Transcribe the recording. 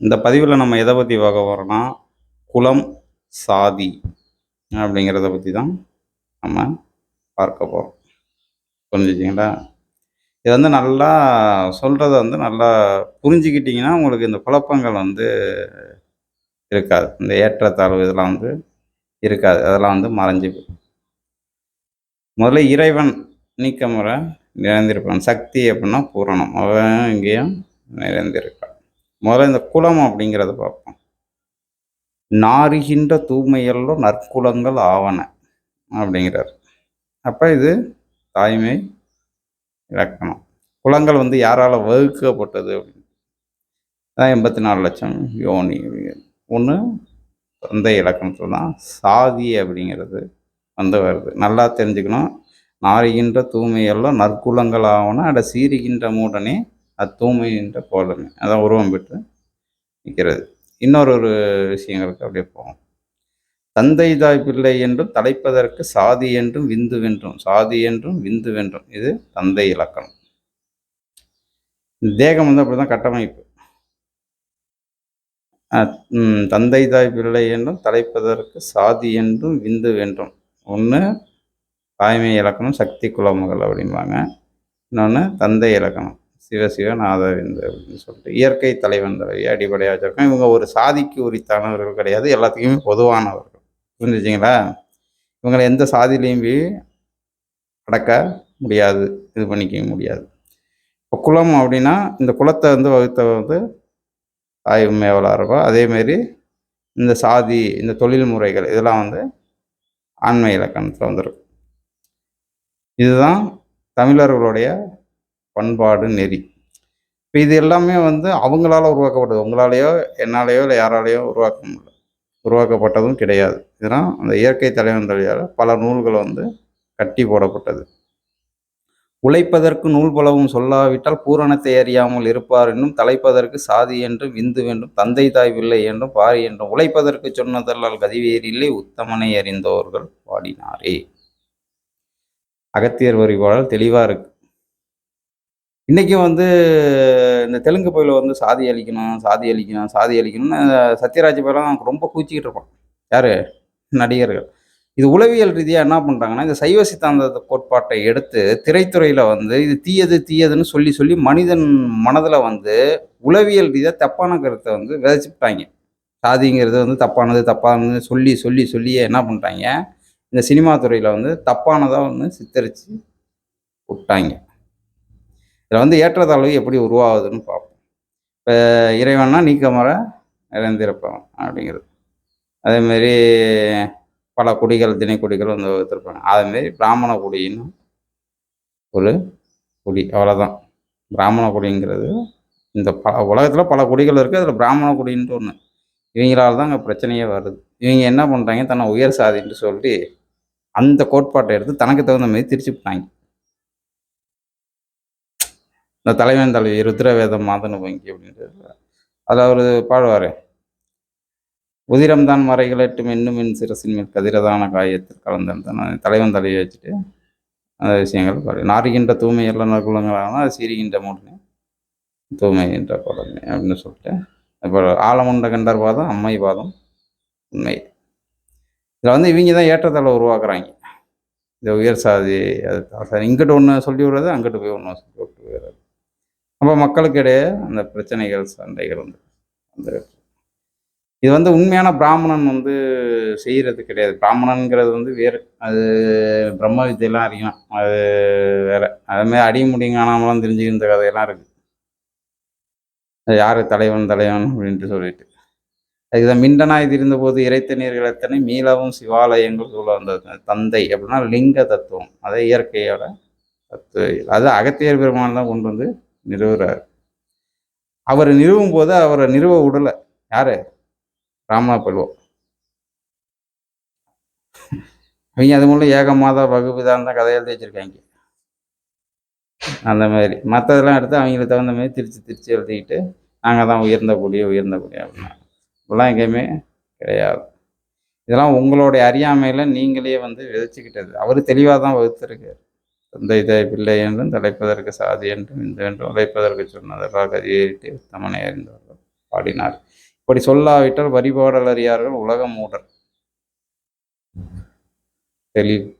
இந்த பதிவில் நம்ம எதை பற்றி பார்க்க போகிறோம்னா குலம் சாதி அப்படிங்கிறத பற்றி தான் நம்ம பார்க்க போகிறோம் புரிஞ்சுச்சிங்களா? இது வந்து நல்லா சொல்கிறத வந்து நல்லா புரிஞ்சுக்கிட்டிங்கன்னா உங்களுக்கு இந்த குழப்பங்கள் வந்து இருக்காது. இந்த ஏற்றத்தாழ்வு இதெல்லாம் வந்து இருக்காது. அதெல்லாம் வந்து மறைஞ்சு போயிடும். முதல்ல இறைவன் நீக்க முறை நிறைந்திருப்பான். சக்தி அப்படின்னா பூரணம். அவன் இங்கேயும் நிறைந்திருக்கு. முதல்ல இந்த குலம் அப்படிங்கிறத பார்ப்போம். நாறுகின்ற தூய்மையெல்லாம் நற்குலங்கள் ஆவன அப்படிங்கிறார். அப்போ இது தாய்மை இலக்கணம். குலங்கள் வந்து யாரால் வகுக்கப்பட்டது அப்படின்னு. அதான் எண்பத்தி நாலு லட்சம் யோனி. ஒன்று தந்தை இலக்கணத்தில் தான் சாதி அப்படிங்கிறது வந்து வருது. நல்லா தெரிஞ்சுக்கணும். நாறுகின்ற தூய்மையெல்லாம் நற்குலங்கள் ஆவன அட சீறுகின்ற மூடனே அத்தூமைன்ற கோலமே. அதான் உருவம் பெற்று நிற்கிறது. இன்னொரு ஒரு விஷயங்களுக்கு அப்படியே போவோம். தந்தை தாய் பிள்ளை என்றும் தலைப்பதற்கு சாதி என்றும் விந்து வென்றும். சாதி என்றும் விந்து வென்றும். இது தந்தை இலக்கணம். தேகம் வந்து அப்படிதான் கட்டமைப்பு. தந்தை தாய் பிள்ளை என்றும் தலைப்பதற்கு சாதி என்றும் விந்து வென்றும். ஒன்று தாய்மை இலக்கணம் சக்தி குலமுகள் அப்படிம்பாங்க. இன்னொன்று தந்தை இலக்கணம். சிவசிவ நாதவிந்து அப்படின்னு சொல்லிட்டு இயற்கை தலைவன் தலைவி அடிப்படையாக வச்சுருக்கோம் இவங்க ஒரு சாதிக்கு உரித்தானவர்கள் கிடையாது எல்லாத்துக்குமே பொதுவானவர்கள். புரிஞ்சுச்சிங்களா? இவங்களை எந்த சாதியிலையும் போய் அடக்க முடியாது இது பண்ணிக்க முடியாது. இப்போ குலம் அப்படின்னா இந்த குலத்தை வந்து வகுத்த வந்து தாய் உண்மையவளாக இருக்கும் அதேமாரி இந்த சாதி இந்த தொழில் முறைகள் இதெல்லாம் வந்து ஆண்மை இலக்கணத்தில் வந்திருக்கும் இதுதான் தமிழர்களுடைய பண்பாடு நெறி. இப்போ இது எல்லாமே வந்து அவங்களால உருவாக்கப்பட்டது. உங்களாலேயோ என்னாலேயோ இல்லை யாராலேயோ உருவாக்க முடியல. உருவாக்கப்பட்டதும் கிடையாது. இதெல்லாம் அந்த இயற்கை தலைவன் தலையால் பல நூல்கள் வந்து கட்டி போடப்பட்டது. உழைப்பதற்கு நூல் பலவும் சொல்லாவிட்டால் பூரணத்தை அறியாமல் இருப்பார் என்றும் தலைப்பதற்கு சாதி என்றும் விந்து வேண்டும் தந்தை தாய் பிள்ளை என்றும் பாரி என்றும் உழைப்பதற்கு சொன்னதல்லால் கதிவேறில்லை உத்தமனை அறிந்தவர்கள் பாடினாரே அகத்தியர் வரிபாடல் தெளிவாக இருக்குது இன்றைக்கும் வந்து இந்த தெலுங்கு பயில வந்து சாதி அழிக்கணும் சாதி அழிக்கணும் சாதி அழிக்கணும்னு சத்யராஜ் பயிலாம் ரொம்ப கூச்சிக்கிட்டு இருப்பான். யார்? நடிகர்கள். இது உளவியல் ரீதியாக என்ன பண்ணுறாங்கன்னா இந்த சைவ சித்தாந்த கோட்பாட்டை எடுத்து திரைத்துறையில் வந்து இது தீயது தீயதுன்னு சொல்லி சொல்லி மனிதன் மனதில் வந்து உளவியல் ரீதியாக தப்பான கருத்தை வந்து விதைச்சிட்டாங்க. சாதிங்கிறது வந்து தப்பானது தப்பானது சொல்லி சொல்லி சொல்லியே என்ன பண்ணிட்டாங்க இந்த சினிமா துறையில் வந்து தப்பானதாக வந்து சித்தரித்து விட்டாங்க. இதில் வந்து ஏற்றத்தாழ்வு எப்படி உருவாகுதுன்னு பார்ப்போம். இப்போ இறைவனா நீக்கமர நிறைந்திருப்பான் அப்படிங்கிறது. அதேமாரி பல குடிகள் திணைக்குடிகள் வந்து வகுத்திருப்பாங்க. அதேமாரி பிராமண குடின்னு ஒரு குடி அவ்வளோதான் பிராமண குடிங்கிறது இந்த ப உலகத்தில் பல குடிகள் இருக்குது அதில் பிராமண குடின்ட்டு ஒன்று இவங்களால் தான் அங்கே பிரச்சனையே வருது. இவங்க என்ன பண்ணுறாங்க தன்னை உயர் சாதின்ட்டு சொல்லி அந்த கோட்பாட்டை எடுத்து தனக்கு தகுந்த மாதிரி திருச்சி விட்டாங்க இந்த தலைவன் தலைவி ருத்ரவேதம் மாதனு வங்கி அப்படின்றது. அதில் அவர் பாடுவார். உதிரம்தான் மறைகளட்டும் இன்னும் என் சிரசின் மேல் கதிரதான காயத்தில் கலந்திருந்தான் தலைவன் தலையை வச்சுட்டு அந்த விஷயங்கள் பாரு நாறுகின்ற தூய்மை எல்லாம் நற்குலங்களான அது சீரிகின்ற மூடனே தூய்மைகின்ற என்ற அப்படின்னு சொல்லிட்டு இப்போ ஆலமுண்ட கண்டர் பாதம் அம்மை பாதம் உண்மை. இதில் வந்து இவங்க தான் ஏற்றத்தாழ உருவாக்குறாங்க. இந்த உயர் சாதி அது இங்கிட்டு ஒன்று சொல்லி விடுறது அங்கிட்டு போய் ஒன்று சொல்லி விட்டு போயிடுறது. அப்போ மக்களுக்கிடையே அந்த பிரச்சனைகள் சண்டைகள் வந்து வந்து இது வந்து உண்மையான பிராமணன் வந்து செய்கிறது கிடையாது. பிராமணன்கிறது வந்து வேறு அது பிரம்ம வித்தையெல்லாம் அறியும். அது வேற. அதுமாதிரி அடி முடியும் தெரிஞ்சுக்கிற கதையெல்லாம் இருக்குது யார் தலைவன் தலைவன் அப்படின்ட்டு சொல்லிட்டு. அதுதான் மிண்டனாய் இருந்தபோது இறைத்த நீர்கள் எத்தனை? மீளவும் சிவாலயங்கள் சொல்ல வந்தது. தந்தை அப்படின்னா லிங்க தத்துவம். அதே இயற்கையோட தத்துவ அது அகத்தியர் பெருமான் தான் கொண்டு வந்து நிறுவுறார். அவரை நிறுவும் போது அவரை நிறுவ விடலை. யாரு? ராமா பல்வம் அவங்க அது மூலம் ஏகமாதா வகுப்புதான் தான் கதை எழுதி வச்சுருக்காங்க. அந்த மாதிரி. மற்றதெல்லாம் எடுத்து அவங்களுக்கு தகுந்த மாதிரி திரிச்சு திரிச்சு எழுதிக்கிட்டு நாங்கள் தான் உயர்ந்த கூடிய உயர்ந்த கூடிய அப்படின்னா இப்பெல்லாம் எங்கேயுமே கிடையாது. இதெல்லாம் உங்களுடைய அறியாமையில் நீங்களே வந்து விதைச்சிக்கிட்டது. அவர் தெளிவாக தான் வகுத்துருக்கார். சொந்த இதை பிள்ளை என்றும் தலைப்பதற்கு சாதி என்றும் இந்த என்றும் உழைப்பதற்கு சொன்னதற்காக அதிகரித்து தமனை அறிந்தவர்கள் பாடினார். இப்படி சொல்லாவிட்டால் வரிபாடல் அறியார்கள் உலகம் மூடல் தெளிவு.